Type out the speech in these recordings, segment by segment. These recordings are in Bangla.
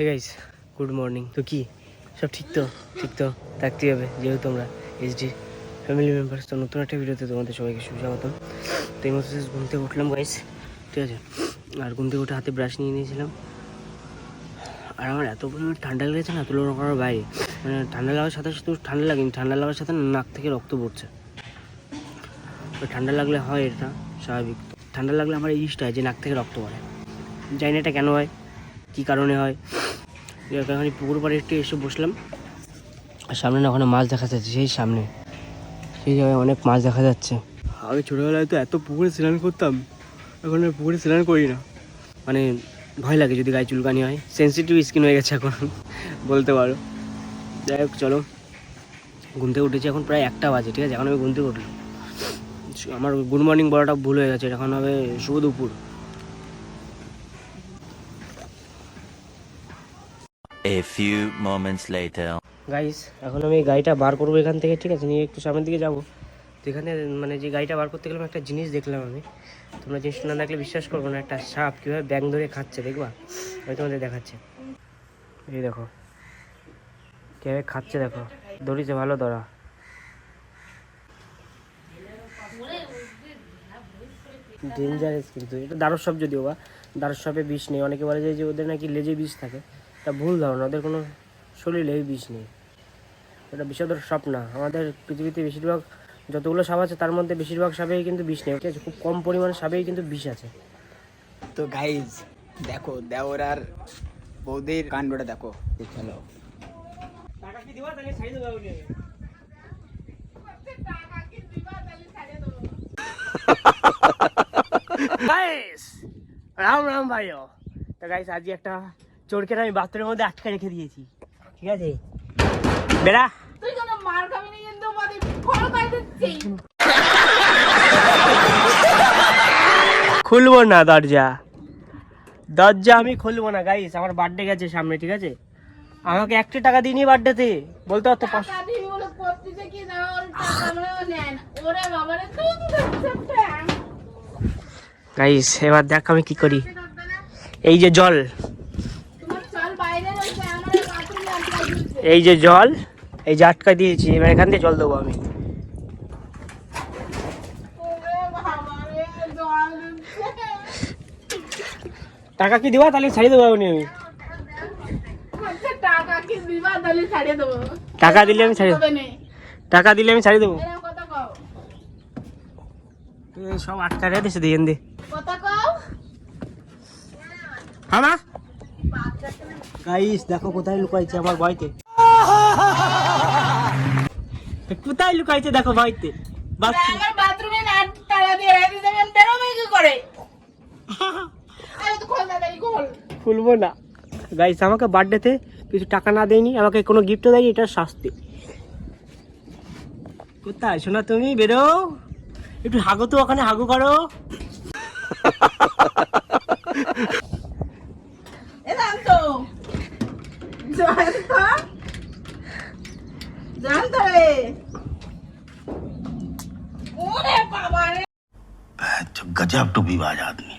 হে গাইস গুড মর্নিং তো কি? সব ঠিক তো? ঠিক তো? থাকতেই হবে, যেহেতু তোমরা এইচডি ফ্যামিলি মেম্বার্স তো নতুন একটা ভিডিওতে তোমাদের সবাইকে সুস্বাগতম। তো এই মতো ঘুম থেকে উঠলাম গাইস ঠিক আছে? আর ঘুম থেকে উঠে হাতে ব্রাশ নিয়ে নিয়েছিলাম। আর আমার এত পরিমাণ ঠান্ডা লেগেছে না, তুলনা করার বাইরে। মানে ঠান্ডা লাগার সাথে সাথে ঠান্ডা লাগেনি, ঠান্ডা লাগার সাথে নাক থেকে রক্ত পড়ছে। ঠান্ডা লাগলে হয় এটা স্বাভাবিক। ঠান্ডা লাগলে আমার ইস্ট হয় যে নাক থেকে রক্ত পড়ে। জানি না এটা কেন হয়। কী কারণে হয়? এখন পুকুর পাড়ে একটু এসে বসলাম। আর সামনে না ওখানে মাছ দেখা যাচ্ছে, সেই সামনে। সেই জায়গায় অনেক মাছ দেখা যাচ্ছে। আগে ছোটোবেলায় তো এত পুকুরে স্নান করতাম, এখন আর পুকুরে স্নান করি না। মানে ভয় লাগে যদি গায়ে চুলকানি হয়। সেন্সিটিভ স্কিন হয়ে গেছে এখন, বলতে পারো। যাই হোক, চলো। ঘুম থেকে উঠেছি এখন প্রায় একটা বাজে, ঠিক আছে? এখন আমি ঘুম থেকে উঠলাম। আমার গুড মর্নিং বলাটা ভুল হয়ে গেছে, এখন হবে শুভ দুপুর। A few moments later. Guys এখন আমি গাড়িটা বার করব এখান থেকে, ঠিক আছে? নিয়ে একটু সামনের দিকে যাব। তো এখানে মানে যে গাড়িটা বার করতে গেলাম, একটা জিনিস দেখলাম আমি। তোমরা জিনিসটা না দেখলে বিশ্বাস করব না, একটা সাপ কীভাবে ব্যাং ধরে খাচ্ছে, দেখবা? আমি তোমাদের দেখাচ্ছে। এই দেখো। কীভাবে খাচ্ছে, দেখো? ধরিছে ভালো ধরা। ডেঞ্জারাস কিন্তু। এটা দারুর সাপ যদিও বা দারুর সাপে বিষ নেই। অনেকে বলে যে ওদের নাকি লেজে বিষ থাকে। তা ভুল ধারণা ওদের কোনো শরীরে এই বিষ নেই। এটা বিষাদর সাপ না আমাদের পৃথিবীতে বেশিরভাগ যতগুলো সাপ আছে তার মধ্যে বেশিরভাগ সাপেই কিন্তু বিষ নেই। ঠিক আছে? খুব কম পরিমাণে সাপেই কিন্তু বিষ আছে। তো গাইজ দেখো দেওর আর বৌদির কাণ্ডটা দেখো। চলো গাইস রাম রাম ভাইও। তো গাইস আজ একটা চোরকে আমি বাথরুমের মধ্যে আটকে রেখে দিয়েছি। ঠিক আছে? বেড়া। খুলবো না দরজা। দরজা আমি খুলবো না গাইস আমার বার্থডে গেছে সামনে ঠিক আছে? আমাকে একটা টাকা দিইনি বার্থডেতে বলতে পারতো গাইস এবার দেখ আমি কি করি। এই যে জল তোমার চল বাইরে রয়েছে আমার বাথরুমে আটকা দিচ্ছে এই যে জল, এই যে আটকা দিয়েছি, এবার এখান দিয়ে জল দেবো আমি। টাকা কি দিবা? তাহলে ছাড়িয়ে দেবো আমি। টাকা দিবা দেবো দিলে আমি ছাড়িয়ে নেই টাকা দিলে আমি ছাড়িয়ে দেবো। সব আটকা রেখে দিয়েছে দিয়ে হ্যাঁ গাইস দেখো কোথায় লুকাইছে আমার ভয়তে কোথায় লুকাইছে দেখো ভয়তে। বাথরুম আমার বাথরুমে না তালা দিয়ে রেখে দিবেন বেরোবে কি করে? তো খুলবো না। গাইস আমাকে বার্থডেতে কিছু টাকা না দেয়নি আমাকে কোনো গিফটও দেয়নি এটা শাস্তি। কোথায়? শোনা তুমি বেরো। একটু হাগো তো ওখানে হাগু করো। এ জানতো গজব টুপিবাজ আদমি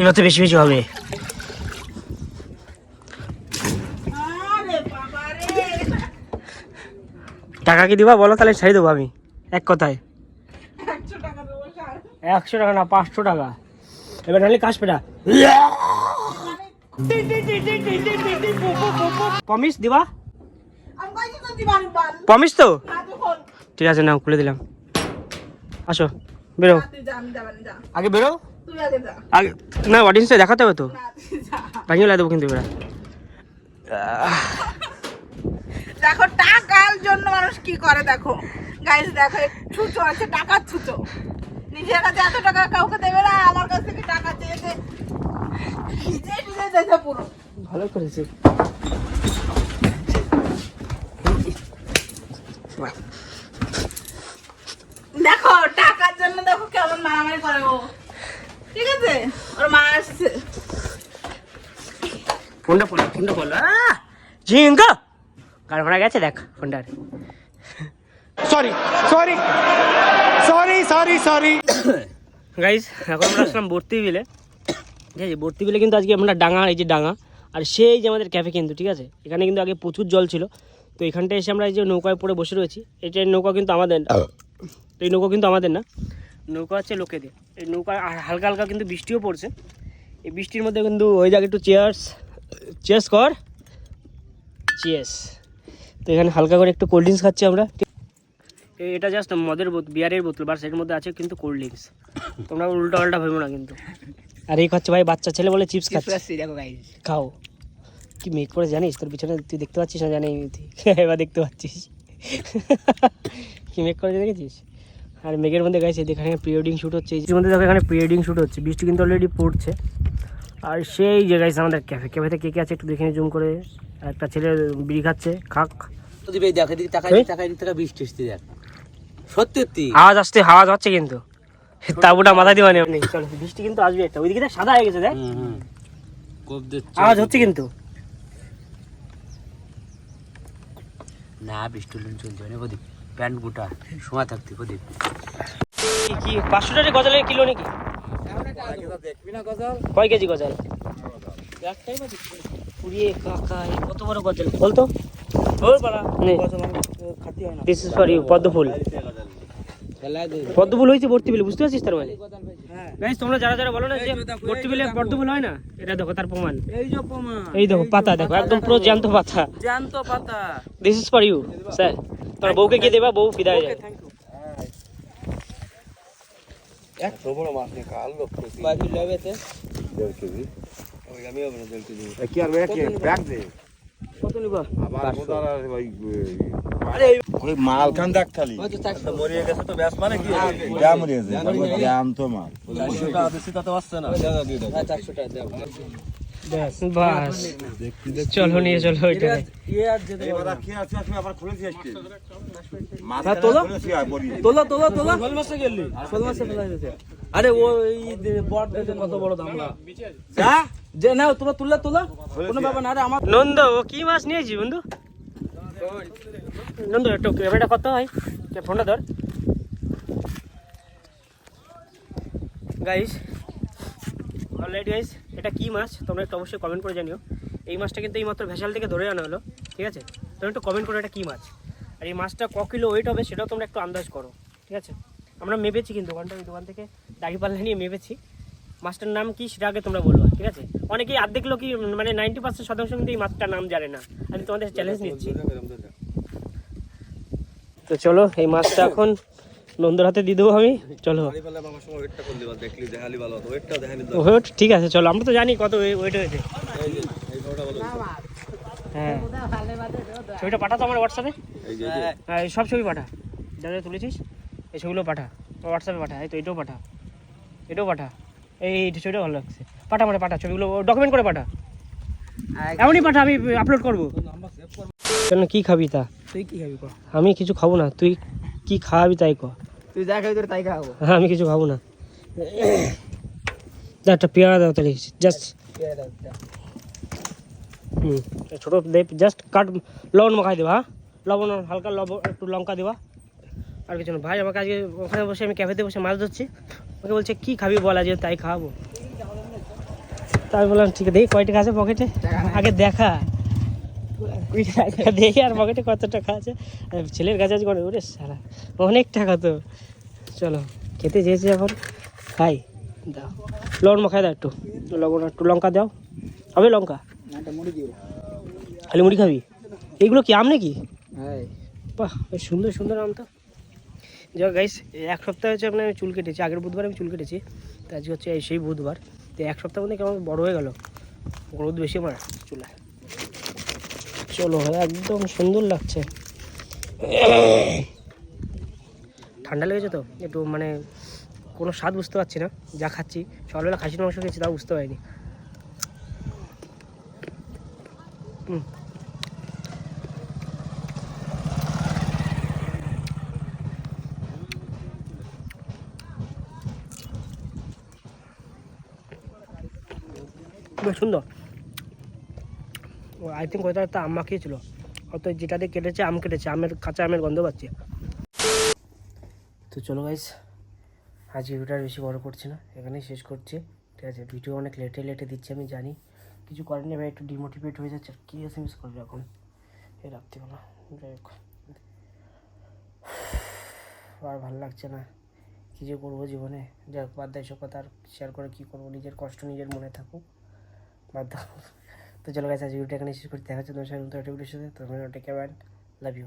এবার বেশি বেশি হবে। টাকা কি দিবা বলো তাহলে ছাড়ি দেবো আমি। এক কথায়। একশো টাকা না পাঁচশো টাকা। এবার নাহলে কাজ পেটা। পমিস দিবা কইছি তো? না ঠিক আছে নাও খুলে দিলাম। আসো বেরো। না আগে বেরো? আগে না অডিয়েন্সে দেখাতে হবে তো। না ভাঙিয়ে দেবো কিন্তু এবার। দেখো টাকার জন্য মানুষ কি করে দেখো। গাইস দেখো ছুচো আছে টাকার ছুচো। নিজের কাছে এত টাকা কাউকে দেবে না আমার কাছ থেকে টাকা চেয়েছে। ভালো করেছে। দেখো টাকার জন্য দেখো কেমন মারামারি করে ও। ঠিক আছে? ওর মা আসছে। ফোনটা ফোন ফোনটা বলল ঝিঙ্গা কার মারা গেছে দেখ ফোনটার sorry sorry sorry sorry sorry guys এখন আমরা আসলাম ভর্তি বিলে। ঠিক আছে? ভর্তি বিলে কিন্তু আজকে আমরা ডাঙা, এই যে ডাঙা, আর সেই যে আমাদের ক্যাফে কিন্তু, ঠিক আছে? এখানে কিন্তু আগে প্রচুর জল ছিল। তো এখানটা এসে আমরা এই যে নৌকায় পড়ে বসে রয়েছি। এটা নৌকা কিন্তু আমাদের তো এই নৌকা কিন্তু আমাদের না। নৌকা হচ্ছে লোকেদের। এই নৌকা হালকা হালকা কিন্তু বৃষ্টিও পড়ছে। এই বৃষ্টির মধ্যে কিন্তু ওই জায়গায় একটু চেয়ার্স চেয়ার্স কর। চেয়ার্স তো এখানে হালকা করে একটু কোল্ড ড্রিঙ্কস খাচ্ছি আমরা। এটা জাস্ট মদের বোতল বিয়ারের বোতল। বাসের মধ্যে আছে কিন্তু কোল্ড ড্রিঙ্কস তোমরা উল্টা পাল্টা ভেবো না কিন্তু। আর এই খাচ্ছে ভাই বাচ্চা ছেলে বলে চিপস খাচ্ছে। আসছি দেখো গাইজ খাও। কি মেক করে জানিস? তোর পিছনে তুই দেখতে পাচ্ছিস না জানি তুই? এবার দেখতে পাচ্ছিস। কি মেক করে দেখেছিস? আর মেঘের মধ্যে গাইছে এখানে প্রি ওয়েডিং শ্যুট হচ্ছে। এই মধ্যে দেখো এখানে প্রি ওয়েডিং শ্যুট হচ্ছে। বৃষ্টি কিন্তু অলরেডি পড়ছে। আর সেই যে গাইছে আমাদের ক্যাফে ক্যাফেতে কে কে আছে একটু দেখে জুম করে। একটা ছেলে বিড়ি খাচ্ছে খাক। দিবে দেখ এদিকে তাকাই? তাকাই থেকে বৃষ্টি আসতে দেখ। সত্যি সত্যি। আওয়াজ আসতে আওয়াজ হচ্ছে কিন্তু। তাবুটা মাথা দিবা নেই চলো বৃষ্টি কিন্তু আসবে একটা। ওইদিকে দেখ সাদা হয়ে গেছে দেখ। কোপ দিচ্ছে আওয়াজ হচ্ছে কিন্তু। না বৃষ্টি লুন চলছে না প্রদীপ। প্যান্ট গোটা সময় থাকতে প্রদীপ। কি কি পাঁচশো টাকা গজালের কিলো নাকি? কয় কেজি গজাল? পুড়িয়ে কাকা কত বড় গজাল? বলতো? দিস ইজ ফর ইউ পদ্ম ফুল পদ্ম ফুল হয়েছে ভর্তি বিলে বুঝতে পারছিস তার মানে? গাইস তোমরা যারা যারা বলো না যে ভর্তি বিলে পদ্ম হয় না? এটা দেখো তার প্রমাণ। এই যে প্রমাণ। এই দেখো পাতা দেখো একদম পুরো জ্যান্ত পাতা। জ্যান্ত পাতা। This is for you sir তোমার বউকে গিয়ে দেবা বউ হয়ে বাকি লেবেতে কত নিবা? ওই হ্যাঁ, টাকা দেবো বাস চলো নিয়ে চলো ওইটা ইয়ে আর যেতে মাথা তোলা। তোলা তোলা তোলা। শোল মাসে গেলি? শোল মাসে ফেলা গেছে। আরে ও এই যে বট কত বড় দাম যে। না তোমরা তুললে তোলা কোনো ব্যাপার না। আরে আমার নন্দ ও কি মাছ নিয়েছি বন্ধু? নন্দ একটু ক্যামেরাটা কত হয়? কে ফোনটা ধর। গাইস অলরাইট গাইস এটা কি মাছ? তোমরা একটু অবশ্যই কমেন্ট করে জানিও। এই মাছটা কিন্তু এই মাত্র ভেসাল থেকে ধরে আনা হলো ঠিক আছে? তোমরা একটু কমেন্ট করো এটা কি মাছ। আর এই মাছটা ক কিলো ওয়েট হবে সেটাও তোমরা একটু আন্দাজ করো ঠিক আছে? আমরা মেপেছি কিন্তু ওখানটা ওই দোকান থেকে দাড়িপাল্লা নিয়ে মেপেছি। মাছটার নাম কি সেটা আগে তোমরা বলব ঠিক আছে? অনেকেই অর্ধেক লোকই মানে নাইনটি পার্সেন্ট শতাংশ কিন্তু এই মাছটার নাম জানে না। আমি তোমাদের চ্যালেঞ্জ নিচ্ছি। তো চলো এই মাছটা এখন নন্দর হাতে দিয়ে দেবো আমি। চলো। ওয়েট ঠিক আছে চলো আমরা তো জানি কত ওয়েট হয়েছে। হ্যাঁ। ছবিটা পাঠা তো আমার হোয়াটসঅ্যাপে হ্যাঁ এই সব ছবি পাঠা। যা যা তুলেছিস? এই ছবিগুলো পাঠা। হোয়াটসঅ্যাপে পাঠা এই তো এটাও পাঠা। এটাও পাঠা। এই এই ছবিটা ভালো লাগছে। পাঠা মানে পাঠা ছবিগুলো ডকুমেন্ট করে পাঠা। এমনই পাঠা আমি আপলোড করব। কেন কি খাবি তা? তুই কি খাবি কর আমি কিছু খাব না তুই কি খাওয়াবি তাই ক। তুই যা খাবি তোর তাই খাব হ্যাঁ আমি কিছু খাব না। যা একটা পেয়ারা দাও তাহলে জাস্ট হুম ছোটো দে জাস্ট কাট লবণ মাখাই দেবা হ্যাঁ। লবণ হালকা লবণ একটু লঙ্কা দেবা। আর কিছু না ভাই আমাকে আজকে ওখানে বসে আমি ক্যাফেতে বসে মাছ ধরছি। ওকে বলছে কি খাবি বল আজকে তাই খাওয়াবো। তাই বললাম ঠিক আছে দেখি কয় টাকা আছে পকেটে আগে দেখা। দেখি আর পকেটে কত টাকা আছে। আর ছেলের কাছে আজ করে ওরে সারা অনেক টাকা তো। চলো খেতে চেয়েছি এখন। খাই দাও। লবণ মাখাই দাও একটু। লবণ একটু লঙ্কা দাও। হবে লঙ্কা? খালি মুড়ি খাবি? এইগুলো কি আম নাকি? হ্যাঁ। বাহ সুন্দর সুন্দর আম তো। যাক গাইস এক সপ্তাহ হচ্ছে আপনার আমি চুল কেটেছি। আগের বুধবার আমি চুল কেটেছি। তো আজকে হচ্ছে এই সেই বুধবার। তো এক সপ্তাহ মধ্যে কেমন বড় হয়ে গেল? রোদ বেশি আমার চুলে চলো একদম সুন্দর লাগছে। ঠান্ডা লেগেছে তো? একটু মানে কোনো স্বাদ বুঝতে পারছি না, যা খাচ্ছি। সকালবেলা খাসির মাংস খেয়েছি, তাও বুঝতে পারিনি। সুন্দর। আই থিঙ্ক ওইটা একটা আম মাখিয়েছিল হয়তো দিয়ে কেটেছে আম কেটেছে আমের কাঁচা আমের গন্ধ পাচ্ছি। তো চলো গাইস আজকে ভিডিওটা বেশি বড় করছি না এখানেই শেষ করছি। ঠিক আছে ভিডিও অনেক লেটে লেটে দিচ্ছি আমি জানি। কিছু করেন না ভাই একটু ডিমোটিভেট হয়ে যাচ্ছে আর কি এস এম এস করবে এখন? এই রাত্রিবেলা যাই হোক। আর ভালো লাগছে না। কী যে করব জীবনে? যাই হোক, বাদ দেয় সব কথা আর শেয়ার করে কী করব? নিজের কষ্ট নিজের মনে থাকুক। বাধ্য তো চলো গাছ আজ ভিডিওটা এখানে শেষ করতে দেখা হচ্ছে তোমার সাথে নতুন একটা ভিডিওর সাথে। তোমার ওটা কেয়ার লাভ ইউ